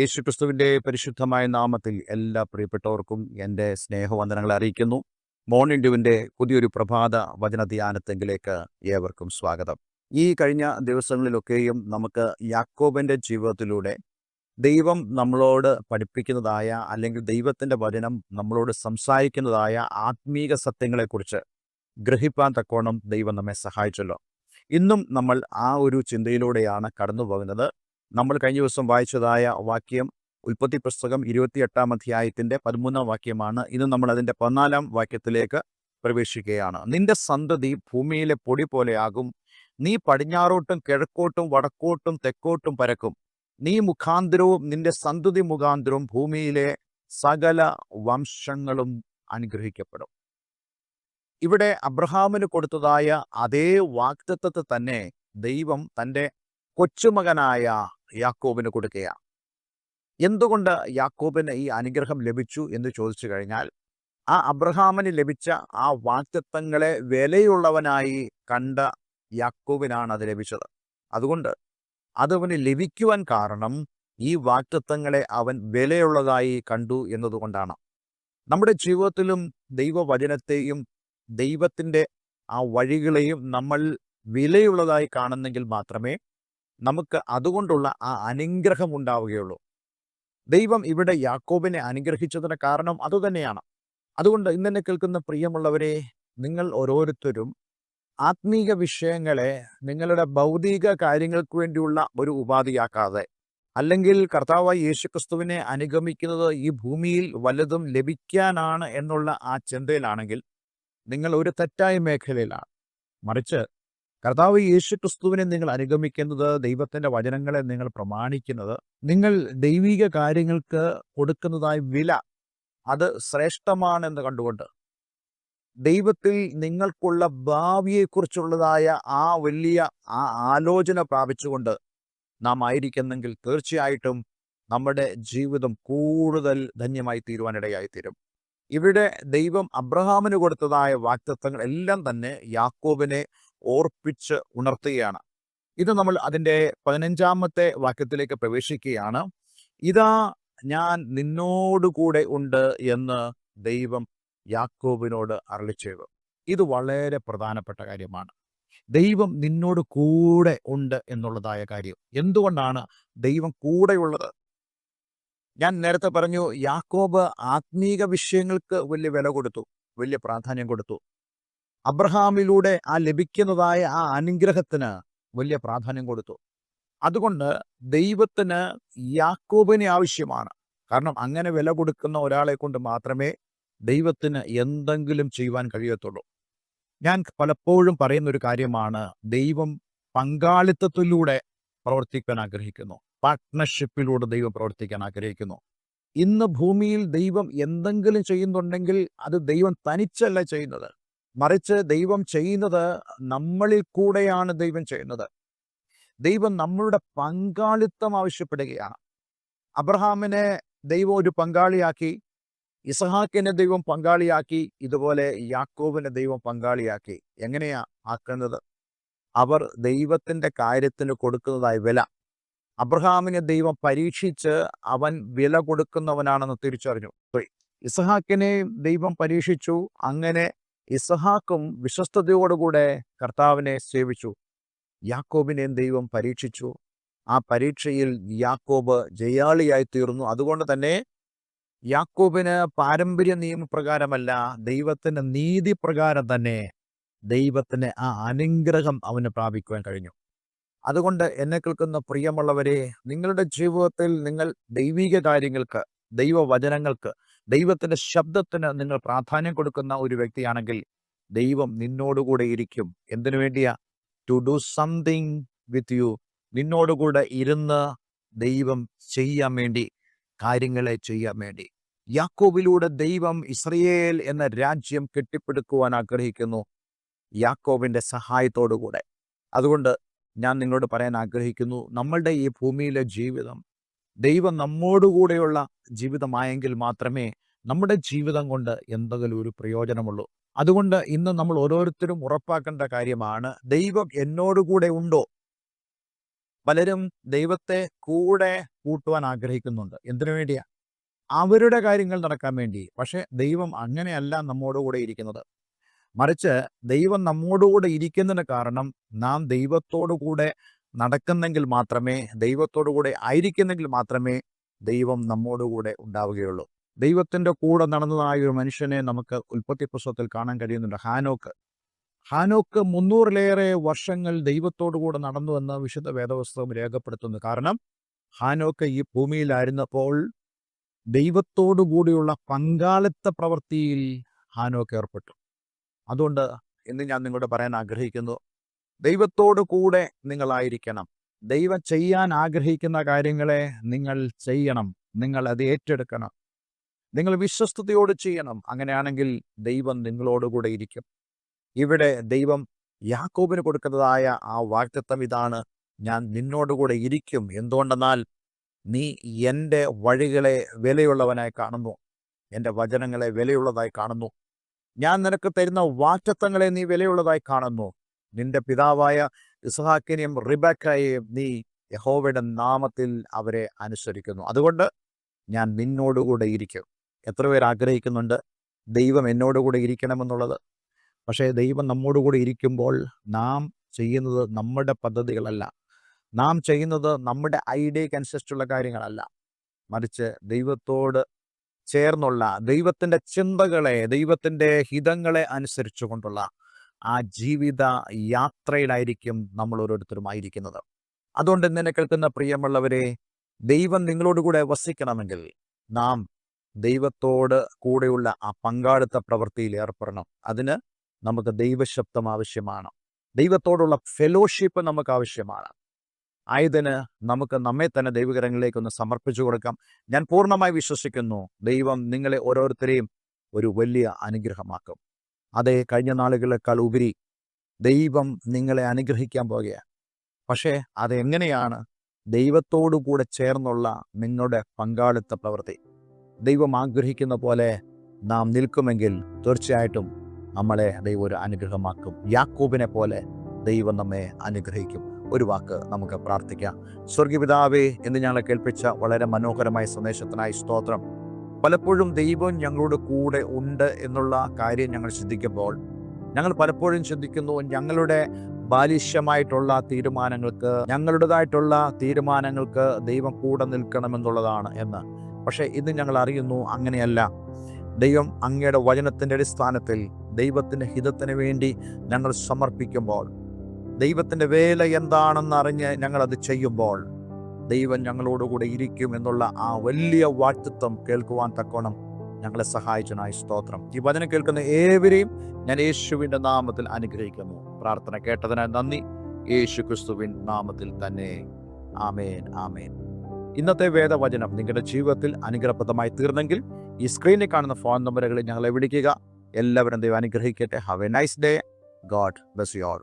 യേശുക്രിസ്തുവിന്റെ പരിശുദ്ധമായ നാമത്തിൽ എല്ലാ പ്രിയപ്പെട്ടവർക്കും എന്റെ സ്നേഹവന്ദനങ്ങൾ അറിയിക്കുന്നു. മോർണിംഗ് ഡ്യൂവിന്റെ പുതിയൊരു പ്രഭാത വചന ധ്യാനത്തെങ്കിലേക്ക് ഏവർക്കും സ്വാഗതം. ഈ കഴിഞ്ഞ ദിവസങ്ങളിലൊക്കെയും നമുക്ക് യാക്കോബന്റെ ജീവിതത്തിലൂടെ ദൈവം നമ്മളോട് പഠിപ്പിക്കുന്നതായ അല്ലെങ്കിൽ ദൈവത്തിന്റെ വചനം നമ്മളോട് സംസാരിക്കുന്നതായ ആത്മീക സത്യങ്ങളെക്കുറിച്ച് ഗ്രഹിപ്പാൻ തക്കോണം ദൈവം നമ്മെ സഹായിച്ചല്ലോ. ഇന്നും നമ്മൾ ആ ഒരു ചിന്തയിലൂടെയാണ് കടന്നു പോകുന്നത് നമ്മൾ കഴിഞ്ഞ ദിവസം വായിച്ചതായ വാക്യം ഉൽപ്പത്തി പുസ്തകം ഇരുപത്തിയെട്ടാം അധ്യായത്തിന്റെ പതിമൂന്നാം വാക്യമാണ്. ഇന്ന് നമ്മൾ അതിന്റെ പതിനാലാം വാക്യത്തിലേക്ക് പ്രവേശിക്കുകയാണ്. നിന്റെ സന്തതി ഭൂമിയിലെ പൊടി പോലെയാകും നീ പടിഞ്ഞാറോട്ടും കിഴക്കോട്ടും വടക്കോട്ടും തെക്കോട്ടും പരക്കും. നീ മുഖാന്തരവും നിന്റെ സന്തതി മുഖാന്തരവും ഭൂമിയിലെ സകല വംശങ്ങളും അനുഗ്രഹിക്കപ്പെടും. ഇവിടെ അബ്രഹാമിന് കൊടുത്തതായ അതേ വാക്തത്വത്തെ തന്നെ ദൈവം തന്റെ കൊച്ചുമകനായ യാക്കോബിന് കൊടുക്കുകയാണ് എന്തുകൊണ്ട് യാക്കോബിന് ഈ അനുഗ്രഹം ലഭിച്ചു എന്ന് ചോദിച്ചു കഴിഞ്ഞാൽ ആ അബ്രഹാമിന് ലഭിച്ച ആ വാക്തത്വങ്ങളെ വിലയുള്ളവനായി കണ്ട യാക്കോബിനാണ് അത് ലഭിച്ചത്. അതുകൊണ്ട് അതവന് ലഭിക്കുവാൻ കാരണം ഈ വാക്തത്വങ്ങളെ അവൻ വിലയുള്ളതായി കണ്ടു എന്നതുകൊണ്ടാണ്. നമ്മുടെ ജീവിതത്തിലും ദൈവവചനത്തെയും ദൈവത്തിന്റെ ആ വഴികളെയും നമ്മൾ വിലയുള്ളതായി കാണുന്നെങ്കിൽ മാത്രമേ നമുക്ക് അതുകൊണ്ടുള്ള ആ അനുഗ്രഹം ഉണ്ടാവുകയുള്ളൂ. ദൈവം ഇവിടെ യാക്കോബിനെ അനുഗ്രഹിച്ചതിന് കാരണം അതുതന്നെയാണ് അതുകൊണ്ട് ഇന്നെന്നെ കേൾക്കുന്ന പ്രിയമുള്ളവരെ നിങ്ങൾ ഓരോരുത്തരും ആത്മീക വിഷയങ്ങളെ നിങ്ങളുടെ ഭൗതിക കാര്യങ്ങൾക്ക് വേണ്ടിയുള്ള ഒരു ഉപാധിയാക്കാതെ അല്ലെങ്കിൽ കർത്താവായ യേശുക്രിസ്തുവിനെ അനുഗമിക്കുന്നത് ഈ ഭൂമിയിൽ വലുതും ലഭിക്കാനാണ് എന്നുള്ള ആ ചിന്തയിലാണെങ്കിൽ നിങ്ങൾ ഒരു തെറ്റായ മേഖലയിലാണ്. മറിച്ച് കർത്താവ് യേശു ക്രിസ്തുവിനെ നിങ്ങൾ അനുഗമിക്കുന്നത് ദൈവത്തിന്റെ വചനങ്ങളെ നിങ്ങൾ പ്രമാണിക്കുന്നത് നിങ്ങൾ ദൈവിക കാര്യങ്ങൾക്ക് കൊടുക്കുന്നതായ വില അത് ശ്രേഷ്ഠമാണെന്ന് കണ്ടുകൊണ്ട് ദൈവത്തിൽ നിങ്ങൾക്കുള്ള ഭാവിയെക്കുറിച്ചുള്ളതായ ആ വലിയ ആ ആലോചന പ്രാപിച്ചുകൊണ്ട് നാം ആയിരിക്കുന്നെങ്കിൽ തീർച്ചയായിട്ടും നമ്മുടെ ജീവിതം കൂടുതൽ ധന്യമായി തീരുവാനിടയായിത്തീരും. ഇവിടെ ദൈവം അബ്രഹാമിന് കൊടുത്തതായ വാക്തത്വങ്ങൾ എല്ലാം തന്നെ യാക്കോബിനെ ഓർപ്പിച്ച് ഉണർത്തുകയാണ്. ഇത് നമ്മൾ അതിന്റെ പതിനഞ്ചാമത്തെ വാക്യത്തിലേക്ക് പ്രവേശിക്കുകയാണ്. ഇതാ ഞാൻ നിന്നോടുകൂടെ ഉണ്ട് എന്ന് ദൈവം യാക്കോബിനോട് അരളി ഇത് വളരെ പ്രധാനപ്പെട്ട കാര്യമാണ്. ദൈവം നിന്നോട് കൂടെ ഉണ്ട് എന്നുള്ളതായ കാര്യം. എന്തുകൊണ്ടാണ് ദൈവം കൂടെയുള്ളത്? ഞാൻ നേരത്തെ പറഞ്ഞു യാക്കോബ് ആത്മീക വിഷയങ്ങൾക്ക് വലിയ വില കൊടുത്തു വലിയ പ്രാധാന്യം കൊടുത്തു. അബ്രഹാമിലൂടെ ആ ലഭിക്കുന്നതായ ആ അനുഗ്രഹത്തിന് വലിയ പ്രാധാന്യം കൊടുത്തു. അതുകൊണ്ട് ദൈവത്തിന് യാക്കോബിനെ ആവശ്യമാണ്. കാരണം അങ്ങനെ വില കൊടുക്കുന്ന ഒരാളെ കൊണ്ട് മാത്രമേ ദൈവത്തിന് എന്തെങ്കിലും ചെയ്യുവാൻ കഴിയത്തുള്ളൂ. ഞാൻ പലപ്പോഴും പറയുന്ന ഒരു കാര്യമാണ് ദൈവം പങ്കാളിത്തത്തിലൂടെ പ്രവർത്തിക്കാൻ ആഗ്രഹിക്കുന്നു. പാർട്ട്ണർഷിപ്പിലൂടെ ദൈവം പ്രവർത്തിക്കാൻ ആഗ്രഹിക്കുന്നു. ഇന്ന് ഭൂമിയിൽ ദൈവം എന്തെങ്കിലും ചെയ്യുന്നുണ്ടെങ്കിൽ അത് ദൈവം തനിച്ചല്ല ചെയ്യുന്നത്. മറിച്ച് ദൈവം ചെയ്യുന്നത് നമ്മളിൽ കൂടെയാണ് ദൈവം ചെയ്യുന്നത്. ദൈവം നമ്മളുടെ പങ്കാളിത്തം ആവശ്യപ്പെടുകയാണ്. അബ്രഹാമിനെ ദൈവം ഒരു പങ്കാളിയാക്കി ഇസഹാക്കിനെ ദൈവം പങ്കാളിയാക്കി ഇതുപോലെ യാക്കോബിനെ ദൈവം പങ്കാളിയാക്കി. എങ്ങനെയാ ആക്കുന്നത്? അവർ ദൈവത്തിന്റെ കാര്യത്തിന് കൊടുക്കുന്നതായ വില. അബ്രഹാമിനെ ദൈവം പരീക്ഷിച്ച് അവൻ വില കൊടുക്കുന്നവനാണെന്ന് തിരിച്ചറിഞ്ഞു. ഇസഹാക്കിനെയും ദൈവം പരീക്ഷിച്ചു. അങ്ങനെ ഇസഹാക്കും വിശ്വസ്തയോടുകൂടെ കർത്താവിനെ സേവിച്ചു. യാക്കോബിനെയും ദൈവം പരീക്ഷിച്ചു. ആ പരീക്ഷയിൽ യാക്കോബ് ജയാളിയായി തീർന്നു അതുകൊണ്ട് തന്നെ യാക്കോബിന് പാരമ്പര്യ നിയമപ്രകാരമല്ല ദൈവത്തിന്റെ നീതി പ്രകാരം തന്നെ ദൈവത്തിന് ആ അനുഗ്രഹം അവന് പ്രാപിക്കുവാൻ കഴിഞ്ഞു. അതുകൊണ്ട് എന്നെ കേൾക്കുന്ന പ്രിയമുള്ളവരെ നിങ്ങളുടെ ജീവിതത്തിൽ നിങ്ങൾ ദൈവിക കാര്യങ്ങൾക്ക് ദൈവവചനങ്ങൾക്ക് ദൈവത്തിന്റെ ശബ്ദത്തിന് നിങ്ങൾ പ്രാധാന്യം കൊടുക്കുന്ന ഒരു വ്യക്തിയാണെങ്കിൽ ദൈവം നിന്നോടുകൂടെ ഇരിക്കും. എന്തിനു വേണ്ടിയാ? To do something with you നിന്നോടുകൂടെ ഇരുന്ന് ദൈവം ചെയ്യാൻ വേണ്ടി കാര്യങ്ങളെ ചെയ്യാൻ വേണ്ടി. യാക്കോബിലൂടെ ദൈവം ഇസ്രയേൽ എന്ന രാജ്യം കെട്ടിപ്പടുക്കുവാൻ ആഗ്രഹിക്കുന്നു യാക്കോബിന്റെ സഹായത്തോടുകൂടെ. അതുകൊണ്ട് ഞാൻ നിങ്ങളോട് പറയാൻ ആഗ്രഹിക്കുന്നു നമ്മളുടെ ഈ ഭൂമിയിലെ ജീവിതം ദൈവം നമ്മോടുകൂടെയുള്ള ജീവിതമായെങ്കിൽ മാത്രമേ നമ്മുടെ ജീവിതം കൊണ്ട് എന്തെങ്കിലും ഒരു പ്രയോജനമുള്ളൂ. അതുകൊണ്ട് ഇന്ന് നമ്മൾ ഓരോരുത്തരും ഉറപ്പാക്കേണ്ട കാര്യമാണ് ദൈവം എന്നോടുകൂടെ ഉണ്ടോ? പലരും ദൈവത്തെ കൂടെ കൂട്ടുവാൻ ആഗ്രഹിക്കുന്നുണ്ട്. എന്തിനു വേണ്ടിയാ? അവരുടെ കാര്യങ്ങൾ നടക്കാൻ വേണ്ടി. പക്ഷെ ദൈവം അങ്ങനെയല്ല നമ്മോടുകൂടെ ഇരിക്കുന്നത്. മറിച്ച് ദൈവം നമ്മോടുകൂടെ ഇരിക്കുന്നതിന് കാരണം നാം ദൈവത്തോടു കൂടെ നടക്കുന്നെങ്കിൽ മാത്രമേ ദൈവത്തോടു കൂടെ ആയിരിക്കുന്നെങ്കിൽ മാത്രമേ ദൈവം നമ്മോടുകൂടെ ഉണ്ടാവുകയുള്ളൂ. ദൈവത്തിന്റെ കൂടെ നടന്നതായ ഒരു മനുഷ്യനെ നമുക്ക് ഉൽപ്പത്തി പുസ്തകത്തിൽ കാണാൻ കഴിയുന്നുണ്ട്. ഹാനോക്ക്. ഹാനോക്ക് മുന്നൂറിലേറെ വർഷങ്ങൾ ദൈവത്തോടു കൂടെ നടന്നു എന്ന് വിശുദ്ധ വേദപുസ്തകം രേഖപ്പെടുത്തുന്നു. കാരണം ഹാനോക്ക് ഈ ഭൂമിയിലായിരുന്നപ്പോൾ ദൈവത്തോടു കൂടിയുള്ള പങ്കാളിത്ത പ്രവൃത്തിയിൽ ഹാനോക്ക് ഏർപ്പെട്ടു. അതുകൊണ്ട് ഇന്ന് ഞാൻ നിങ്ങളോട് പറയാൻ ആഗ്രഹിക്കുന്നു ദൈവത്തോടു കൂടെ നിങ്ങളായിരിക്കണം. ദൈവം ചെയ്യാൻ ആഗ്രഹിക്കുന്ന കാര്യങ്ങളെ നിങ്ങൾ ചെയ്യണം. നിങ്ങൾ അത് ഏറ്റെടുക്കണം. നിങ്ങൾ വിശ്വസ്തയോട് ചെയ്യണം. അങ്ങനെയാണെങ്കിൽ ദൈവം നിങ്ങളോടുകൂടെ ഇരിക്കും. ഇവിടെ ദൈവം യാക്കോബിന് കൊടുക്കുന്നതായ ആ വാക്തത്വം ഇതാണ്. ഞാൻ നിന്നോടുകൂടെ ഇരിക്കും. എന്തുകൊണ്ടെന്നാൽ നീ എന്റെ വഴികളെ വിലയുള്ളവനായി കാണുന്നു. എന്റെ വചനങ്ങളെ വിലയുള്ളതായി കാണുന്നു. ഞാൻ നിനക്ക് തരുന്ന വാറ്റത്വങ്ങളെ നീ വിലയുള്ളതായി കാണുന്നു. നിന്റെ പിതാവായ ഇസഹാക്കിനെയും റിബക്കയെയും നീ യഹോവയുടെ നാമത്തിൽ അവരെ അനുസരിക്കുന്നു. അതുകൊണ്ട് ഞാൻ നിന്നോടുകൂടെ ഇരിക്കും. എത്ര പേർ ആഗ്രഹിക്കുന്നുണ്ട്? ദൈവം എന്നോടുകൂടെ ഇരിക്കണമെന്നുള്ളത്. പക്ഷേ ദൈവം നമ്മോടുകൂടെ ഇരിക്കുമ്പോൾ നാം ചെയ്യുന്നത് നമ്മുടെ പദ്ധതികളല്ല. നാം ചെയ്യുന്നത് നമ്മുടെ ഐഡിയക്ക് അനുസരിച്ചുള്ള കാര്യങ്ങളല്ല. മറിച്ച് ദൈവത്തോട് ചേർന്നുള്ള ദൈവത്തിന്റെ ചിന്തകളെ ദൈവത്തിന്റെ ഹിതങ്ങളെ അനുസരിച്ചു കൊണ്ടുള്ള ആ ജീവിത യാത്രയിലായിരിക്കും നമ്മൾ ഓരോരുത്തരും ആയിരിക്കുന്നത്. അതുകൊണ്ട് നിന്നെ കേൾക്കുന്ന പ്രിയമുള്ളവരെ ദൈവം നിങ്ങളോട് കൂടെ വസിക്കണമെങ്കിൽ നാം ദൈവത്തോട് കൂടെയുള്ള ആ പങ്കാളിത്ത പ്രവൃത്തിയിൽ ഏർപ്പെടണം. അതിന് നമുക്ക് ദൈവശബ്ദം ആവശ്യമാണ്. ദൈവത്തോടുള്ള ഫെലോഷിപ്പ് നമുക്ക് ആവശ്യമാണ്. ആയതിന് നമുക്ക് നമ്മെ തന്നെ ദൈവകരങ്ങളിലേക്ക് ഒന്ന് സമർപ്പിച്ചു കൊടുക്കാം. ഞാൻ പൂർണമായി വിശ്വസിക്കുന്നു ദൈവം നിങ്ങളെ ഓരോരുത്തരെയും ഒരു വലിയ അനുഗ്രഹമാക്കും. അതേ കഴിഞ്ഞ നാളുകളെക്കാൾ ഉപരി ദൈവം നിങ്ങളെ അനുഗ്രഹിക്കാൻ പോകുകയാണ് പക്ഷേ അതെങ്ങനെയാണ്? ദൈവത്തോടു കൂടെ ചേർന്നുള്ള നിങ്ങളുടെ പങ്കാളിത്ത പ്രവൃത്തി. ദൈവം ആഗ്രഹിക്കുന്ന പോലെ നാം നിൽക്കുമെങ്കിൽ തീർച്ചയായിട്ടും നമ്മളെ ദൈവം ഒരു അനുഗ്രഹമാക്കും. യാക്കൂബിനെ പോലെ ദൈവം നമ്മെ അനുഗ്രഹിക്കും. ഒരു വാക്ക് നമുക്ക് പ്രാർത്ഥിക്കാം. സ്വർഗീപിതാവേ എന്ന് ഞങ്ങളെ കേൾപ്പിച്ച വളരെ മനോഹരമായ സന്ദേശത്തിനായി സ്തോത്രം. പലപ്പോഴും ദൈവം ഞങ്ങളുടെ കൂടെ ഉണ്ട് എന്നുള്ള കാര്യം ഞങ്ങൾ ചിന്തിക്കുമ്പോൾ ഞങ്ങൾ പലപ്പോഴും ചിന്തിക്കുന്നു ഞങ്ങളുടെ ബാലിഷ്യമായിട്ടുള്ള തീരുമാനങ്ങൾക്ക് ഞങ്ങളുടേതായിട്ടുള്ള തീരുമാനങ്ങൾക്ക് ദൈവം കൂടെ നിൽക്കണമെന്നുള്ളതാണ് എന്ന്. പക്ഷേ ഇന്ന് ഞങ്ങൾ അറിയുന്നു അങ്ങനെയല്ല. ദൈവം അങ്ങയുടെ വചനത്തിന്റെ അടിസ്ഥാനത്തിൽ ദൈവത്തിന്റെ ഹിതത്തിന് വേണ്ടി ഞങ്ങൾ സമർപ്പിക്കുമ്പോൾ ദൈവത്തിന്റെ വേല എന്താണെന്ന് അറിഞ്ഞ് ഞങ്ങളത് ചെയ്യുമ്പോൾ ദൈവം ഞങ്ങളോടുകൂടെ ഇരിക്കും എന്നുള്ള ആ വലിയ വാഴ്ത്തിത്വം കേൾക്കുവാൻ തക്കോണം ഞങ്ങളെ സഹായിച്ചനായി സ്തോത്രം. ഈ വചനം കേൾക്കുന്ന ഏവരെയും ഞാൻ യേശുവിന്റെ നാമത്തിൽ അനുഗ്രഹിക്കുന്നു. പ്രാർത്ഥന കേട്ടതിനായി നന്ദി. യേശു ക്രിസ്തുവിൻ നാമത്തിൽ തന്നെ. ആമേൻ ആമേൻ. ഇന്നത്തെ വേദവചനം നിങ്ങളുടെ ജീവിതത്തിൽ അനുഗ്രഹപ്രദമായി തീർന്നെങ്കിൽ ഈ സ്ക്രീനിൽ കാണുന്ന ഫോൺ നമ്പറുകളിൽ ഞങ്ങളെ വിളിക്കുക. എല്ലാവരും ദൈവം അനുഗ്രഹിക്കട്ടെ. Have a nice day God bless you all